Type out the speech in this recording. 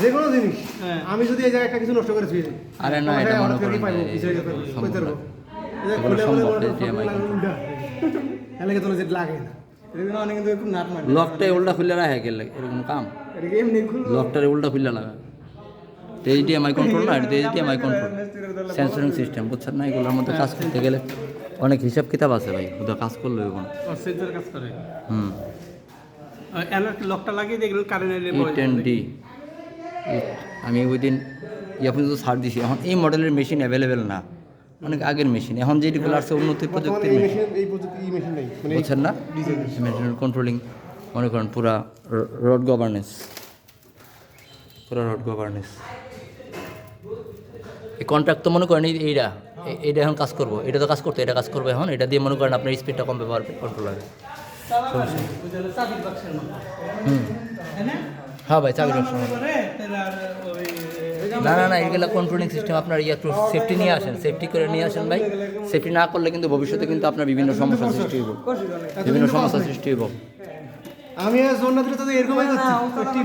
যে কোনো জিনিস। হ্যাঁ। আমি যদি এই জায়গায় একটা কিছু নষ্ট করে ছুঁয়ে দিই আরে না, এটা মনে করেন উল্টা। লকটাই খুলে রাখে গেলে এরকম কাম। লকটারে উল্টা খুলে লাগা এইচডিএমআই কন্ট্রোল না এটা এইচডিএমআই কন্ট্রোল সেন্সরিং সিস্টেম বুঝছেন না? এগুলোর মধ্যে কাজ করতে গেলে অনেক হিসাব কিতাব আছে ভাই ওদের কাজ করলে করে। হুম। এনার লকটা লাগিয়ে দেখলেন কারেন্ট ই টেন ডি আমি ওই দিন ইয়ে পর্যন্ত ছাড় দিছি। এখন এই মডেলের মেশিন অ্যাভেলেবেল না। অনেক আগের মেশিন এখন যেগুলো আসছে উন্নতি প্রযুক্তির মেশিন মানে বুঝছেন না? মেশিনের কন্ট্রোলিং মনে করেন পুরা রড গভর্নেন্স পুরা রড গভর্নেন্স এই কন্ট্রাক্ট তো মনে করেন এই- এইটা এ- এইটা এখন কাজ করব। এটা তো কাজ করতো এটা কাজ করবে এখন। এটা দিয়ে মনে করেন আপনার স্পিডটা কমবে পারবে কন্ট্রোল হবে। হ্যাঁ ভাই চাকরি না না না এগুলো কন্ট্রোলিং সিস্টেম আপনার ইয়ে একটু সেফটি নিয়ে আসেন সেফটি করে নিয়ে আসেন ভাই। সেফটি না করলে কিন্তু ভবিষ্যতে কিন্তু আপনার বিভিন্ন সমস্যা সৃষ্টি হইব। বিভিন্ন সমস্যা সৃষ্টি হইব। আমি জোর দিলে তো এরকমই করছি